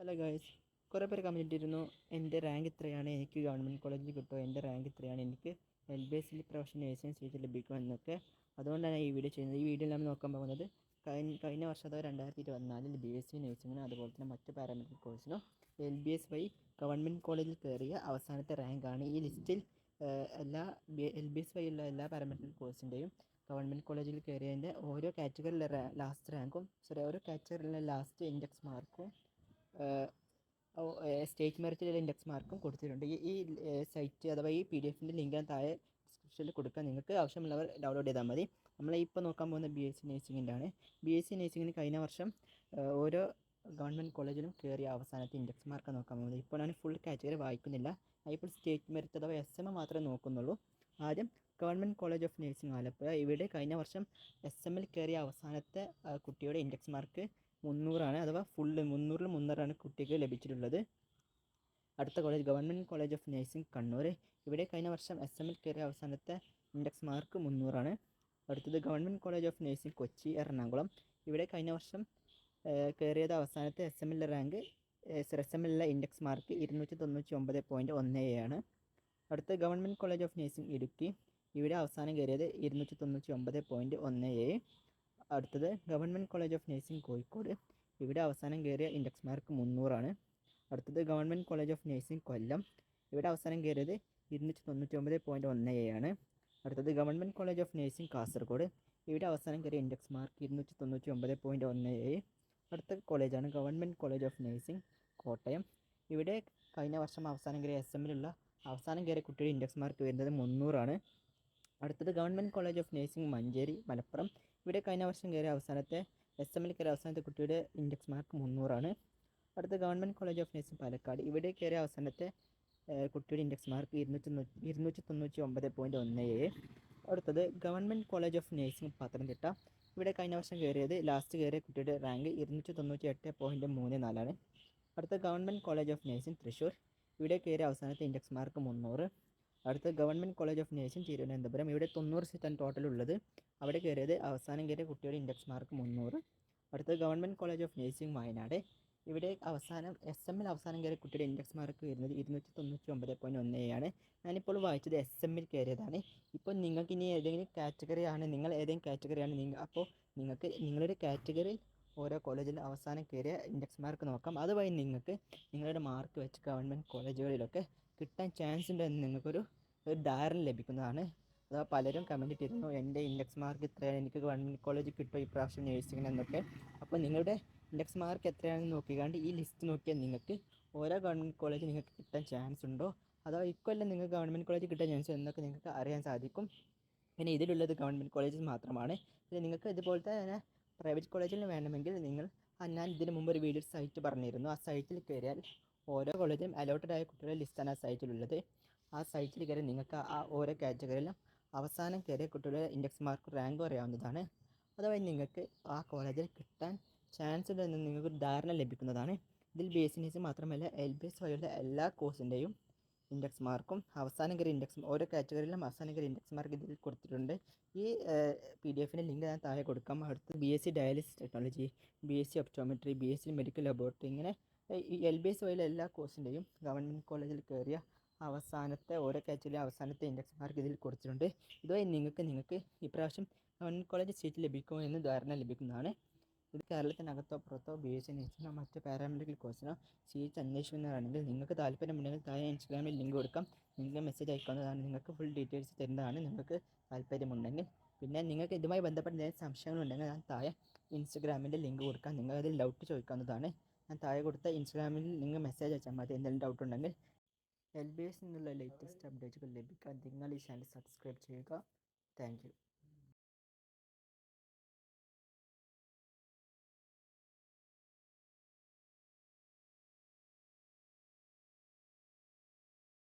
Hello guys കുറേ പേര് comment ഇട്ടിരുന്നു എന്റെ റാങ്ക് ഇത്രയാണ് എനിക്ക് ഗവൺമെന്റ് കോളേജിൽ കിട്ടുമോ എന്റെ റാങ്ക് ഇത്രയാണ് എനിക്ക് എൽ ബി എസിൽ പ്രൊഫഷണൽ നേഴ്സിംഗ് സീറ്റ് ലഭിക്കും എന്നൊക്കെ അതുകൊണ്ടാണ് ഈ വീഡിയോ ചെയ്യുന്നത്. ഈ വീഡിയോ നമ്മൾ നോക്കാൻ പോകുന്നത് കഴിഞ്ഞ കഴിഞ്ഞ വർഷം അഥവാ രണ്ടായിരത്തി ഇരുപത്തിനാലിൽ ബി എസ് സി നേഴ്സിങ്ങിനും അതുപോലെ തന്നെ മറ്റ് പാരാമെഡിക്കൽ കോഴ്സിനും എൽ ബി എസ് വഴി ഗവൺമെന്റ് കോളേജിൽ കയറിയ അവസാനത്തെ റാങ്കാണ് ഈ ലിസ്റ്റിൽ എല്ലാ എൽ ബി എസ് വഴിയുള്ള എല്ലാ പാരാമെഡിക്കൽ കോഴ്സിന്റെയും ഗവൺമെന്റ് കോളേജിൽ കയറിയതിന്റെ ഓരോ കാറ്റഗറിയിലെ ലാസ്റ്റ് റാങ്കും സോറി ഓരോ കാറ്റഗറിയിലെ ലാസ്റ്റ് ഇൻഡെക്സ് മാർക്കും സ്റ്റേറ്റ് മെറിറ്റിലുള്ള ഇൻഡെക്സ് മാർക്കും കൊടുത്തിട്ടുണ്ട്. ഈ സൈറ്റ് അഥവാ ഈ പി ഡി എഫിന്റെ ലിങ്ക് ഞാൻ താഴെ ഡിസ്ക്രിപ്ഷനിൽ കൊടുക്കാൻ നിങ്ങൾക്ക് ആവശ്യമുള്ളവർ ഡൗൺലോഡ് ചെയ്താൽ മതി. നമ്മൾ ഇപ്പോൾ നോക്കാൻ പോകുന്ന ബി എസ് സി നേഴ്സിങ്ങിന്റെ ആണ് ബി എസ് സി നേഴ്സിങ്ങിന് കഴിഞ്ഞ വർഷം ഓരോ ഗവൺമെന്റ് കോളേജിലും കയറിയ അവസാനത്തെ ഇൻഡെക്സ് മാർക്ക് നോക്കാൻ പോകുന്നത്. ഇപ്പോൾ ഞാൻ ഫുൾ കാറ്റഗറി വായിക്കുന്നില്ല. ഇപ്പോൾ സ്റ്റേറ്റ് മെറിറ്റ് അഥവാ എസ് എം മാത്രമേ നോക്കുന്നുള്ളൂ. ആദ്യം government college of nursing Alappuzha. ഇവിടെ കഴിഞ്ഞ വർഷം എസ് എമ്മിൽ കയറിയ അവസാനത്തെ കുട്ടിയുടെ ഇൻഡെക്സ് മാർക്ക് മുന്നൂറാണ് അഥവാ ഫുള്ള് മുന്നൂറിൽ മുന്നൂറാണ് കുട്ടിക്ക് ലഭിച്ചിട്ടുള്ളത്. അടുത്ത college government college of nursing Kannur. ഇവിടെ കഴിഞ്ഞ വർഷം എസ് എമ്മിൽ കയറിയ അവസാനത്തെ ഇൻഡെക്സ് മാർക്ക് മുന്നൂറാണ്. അടുത്തത് government college of nursing Kochi Ernakulam. ഇവിടെ കഴിഞ്ഞ വർഷം കയറിയത് അവസാനത്തെ S M L rank S M എല്ലിലെ index mark ഇരുന്നൂറ്റി തൊണ്ണൂറ്റി ഒമ്പത് പോയിന്റ് ഒന്ന് ആണ്. അടുത്ത government college of nursing Idukki. ഇവിടെ അവസാനം കയറിയത് ഇരുന്നൂറ്റി തൊണ്ണൂറ്റി ഒമ്പത് പോയിന്റ് ഒന്ന്. ഏഴ് അടുത്തത് government college of nursing Kozhikode. ഇവിടെ അവസാനം കയറിയ ഇൻഡെക്സ് മാർക്ക് മുന്നൂറാണ്. അടുത്തത് government college of nursing Kollam. ഇവിടെ അവസാനം കയറിയത് ഇരുന്നൂറ്റി തൊണ്ണൂറ്റി ഒമ്പത് പോയിന്റ് ഒന്ന് ആണ്. അടുത്തത് government college of nursing Kasaragod. ഇവിടെ അവസാനം കയറിയ ഇൻഡെക്സ് മാർക്ക് ഇരുന്നൂറ്റി തൊണ്ണൂറ്റി ഒമ്പത് പോയിന്റ് ഒന്ന്. എ അടുത്ത കോളേജാണ് government college of nursing Kottayam. ഇവിടെ കഴിഞ്ഞ വർഷം അവസാനം കയറിയ എസ് എമ്മിലുള്ള അവസാനം കയറിയ കുട്ടിയുടെ ഇൻഡെക്സ് മാർക്ക് വരുന്നത് മുന്നൂറാണ്. അടുത്തത് government college of nursing Manjeri Malappuram. ഇവിടെ കഴിഞ്ഞ വർഷം കയറിയ അവസാനത്തെ എസ് എമ്മിൽ കയറിയ അവസാനത്തെ കുട്ടിയുടെ ഇൻഡെക്സ് മാർക്ക് മുന്നൂറാണ്. അടുത്ത government college of nursing Palakkad. ഇവിടെ കയറിയ അവസാനത്തെ കുട്ടിയുടെ ഇൻഡെക്സ് മാർക്ക് ഇരുന്നൂറ്റി ഇരുന്നൂറ്റി തൊണ്ണൂറ്റി ഒമ്പത് പോയിന്റ് ഒന്ന് ഏഴ്. അടുത്തത് government college of nursing Pathanamthitta. ഇവിടെ കഴിഞ്ഞ വർഷം കയറിയത് ലാസ്റ്റ് കയറിയ കുട്ടിയുടെ റാങ്ക് ഇരുന്നൂറ്റി തൊണ്ണൂറ്റി എട്ട് പോയിന്റ് മൂന്ന് നാലാണ്. അടുത്ത government college of nursing Thrissur ഇവിടെ കയറിയ അവസാനത്തെ ഇൻഡെക്സ് മാർക്ക് മുന്നൂറ്. അടുത്ത government college of nursing Thiruvananthapuram. ഇവിടെ തൊണ്ണൂറ് സീറ്റാണ് ടോട്ടൽ ഉള്ളത്. അവിടെ കയറിയത് അവസാനം കയറിയ കുട്ടിയുടെ ഇൻഡെക്സ് മാർക്ക് മുന്നൂറ്. അടുത്ത government college of nursing Wayanad. ഇവിടെ അവസാനം എസ് എമ്മിൽ അവസാനം കയറിയ കുട്ടിയുടെ ഇൻഡെക്സ് മാർക്ക് വരുന്നത് ഇരുന്നൂറ്റി തൊണ്ണൂറ്റി ഒമ്പത് പോയിന്റ് ഒന്ന് ആണ്. ഞാനിപ്പോൾ വായിച്ചത് എസ് എമ്മിൽ കയറിയതാണ്. ഇപ്പോൾ നിങ്ങൾക്ക് ഇനി ഏതെങ്കിലും കാറ്റഗറി ആണ് നിങ്ങൾ ഏതെങ്കിലും കാറ്റഗറിയാണ് നിങ്ങൾ അപ്പോൾ നിങ്ങൾക്ക് നിങ്ങളുടെ കാറ്റഗറിയിൽ ഓരോ കോളേജിൽ അവസാനം കയറിയ ഇൻഡെക്സ് മാർക്ക് നോക്കാം. അതുവഴി നിങ്ങൾക്ക് നിങ്ങളുടെ മാർക്ക് വെച്ച് ഗവൺമെന്റ് കോളേജുകളിലൊക്കെ കിട്ടാൻ ചാൻസ് ഉണ്ട് എന്ന് നിങ്ങൾക്കൊരു ഒരു ധാരണ ലഭിക്കുന്നതാണ്. അഥവാ പലരും കമന്റ് ഇട്ടിരുന്നു എന്റെ ഇൻഡെക്സ് മാർക്ക് ഇത്രയാണ് എനിക്ക് ഗവൺമെന്റ് കോളേജ് കിട്ടുമോ ഇപ്രാവശ്യം നേഴ്സിംഗിന് എന്നൊക്കെ. അപ്പോൾ നിങ്ങളുടെ ഇൻഡെക്സ് മാർക്ക് എത്രയാണെന്ന് നോക്കിക്കാണ്ട് ഈ ലിസ്റ്റ് നോക്കിയാൽ നിങ്ങൾക്ക് ഓരോ ഗവൺമെന്റ് കോളേജ് നിങ്ങൾക്ക് കിട്ടാൻ ചാൻസ് ഉണ്ടോ? അഥവാ ഇക്കൊല്ലം നിങ്ങൾക്ക് ഗവൺമെന്റ് കോളേജ് കിട്ടാൻ ചാൻസ് എന്നൊക്കെ നിങ്ങൾക്ക് അറിയാൻ സാധിക്കും. പിന്നെ ഇതിലുള്ളത് ഗവൺമെന്റ് കോളേജസ് മാത്രമാണ്. പിന്നെ നിങ്ങൾക്ക് ഇതുപോലത്തെ തന്നെ പ്രൈവറ്റ് കോളേജിൽ വേണമെങ്കിൽ നിങ്ങൾ ഞാൻ ഇതിന് മുമ്പ് ഒരു വീഡിയോ സൈറ്റ് പറഞ്ഞിരുന്നു. ആ സൈറ്റിൽ കയറിയാൽ ഓരോ കോളേജും അലോട്ടഡ് ആയ കുട്ടികളുടെ ലിസ്റ്റാണ് ആ സൈറ്റിലുള്ളത് ആ സൈറ്റിൽ കയറി നിങ്ങൾക്ക് ആ ഓരോ കാറ്റഗറിയിലും അവസാനം കയറിയ കുട്ടികളുടെ ഇൻഡെക്സ് മാർക്ക് റാങ്ക് അറിയാവുന്നതാണ്. അതുവഴി നിങ്ങൾക്ക് ആ കോളേജിൽ കിട്ടാൻ ചാൻസ് ഉണ്ടെന്ന് നിങ്ങൾക്ക് ധാരണ ലഭിക്കുന്നതാണ്. ഇതിൽ ബി എസ് സി മാത്രമല്ല എൽ ബി എസ് വഴിയുള്ള എല്ലാ കോഴ്സിന്റെയും ഇൻഡെക്സ് മാർക്കും അവസാനം കയറി ഇൻഡെക്സ് ഓരോ കാറ്റഗറിയിലും അവസാനം കയറി ഇൻഡെക്സ് മാർക്ക് ഇതിൽ കൊടുത്തിട്ടുണ്ട്. ഈ പി ഡി എഫിന്റെ ലിങ്ക് ഞാൻ താഴെ കൊടുക്കാം. അടുത്ത് B S C dialysis technology B S C optometry B S C medical laboratory ഇങ്ങനെ എൽ ബി എസ് വഴിയിലെ എല്ലാ കോഴ്സിന്റെയും ഗവൺമെന്റ് കോളേജിൽ കയറിയ അവസാനത്തെ ഓരോ കാറ്റഗറി അവസാനത്തെ ഇൻഡെക്സ് മാർക്ക് ഇതിൽ കൊടുത്തിട്ടുണ്ട്. ഇതുവഴി നിങ്ങൾക്ക് നിങ്ങൾക്ക് ഇപ്രാവശ്യം ഗവൺമെന്റ് കോളേജ് സീറ്റ് ലഭിക്കുമോ എന്ന് ധാരണ ലഭിക്കുന്നതാണ്. ഇത് കേരളത്തിനകത്തോ പുറത്തോ ബി എസ് സി മറ്റ് പാരാമെഡിക്കൽ കോഴ്സിനോ സീറ്റ് അന്വേഷിക്കുന്നതാണെങ്കിൽ നിങ്ങൾക്ക് താല്പര്യമുണ്ടെങ്കിൽ താഴെ ഇൻസ്റ്റാഗ്രാമിൽ ലിങ്ക് കൊടുക്കാം. നിങ്ങൾക്ക് മെസ്സേജ് അയക്കുന്നതാണ് നിങ്ങൾക്ക് ഫുൾ ഡീറ്റെയിൽസ് തരുന്നതാണ് നിങ്ങൾക്ക് താല്പര്യമുണ്ടെങ്കിൽ. പിന്നെ നിങ്ങൾക്ക് ഇതുമായി ബന്ധപ്പെട്ട എന്തെങ്കിലും സംശയങ്ങളുണ്ടെങ്കിൽ ഞാൻ താഴെ ഇൻസ്റ്റഗ്രാമിന്റെ ലിങ്ക് കൊടുക്കാം. നിങ്ങൾ അതിൽ ഡൗട്ട് ചോദിക്കാവുന്നതാണ്. ഞാൻ താഴെ കൊടുത്ത ഇൻസ്റ്റാഗ്രാമിൽ നിങ്ങൾ മെസ്സേജ് അയച്ചാൽ മതി. എന്തെങ്കിലും ഡൗട്ട് ഉണ്ടെങ്കിൽ എൽ ബി എസ് നിന്നുള്ള ലേറ്റസ്റ്റ് അപ്ഡേറ്റുകൾ ലഭിക്കാൻ നിങ്ങൾ ഈ ചാനൽ സബ്സ്ക്രൈബ് ചെയ്യുക. താങ്ക്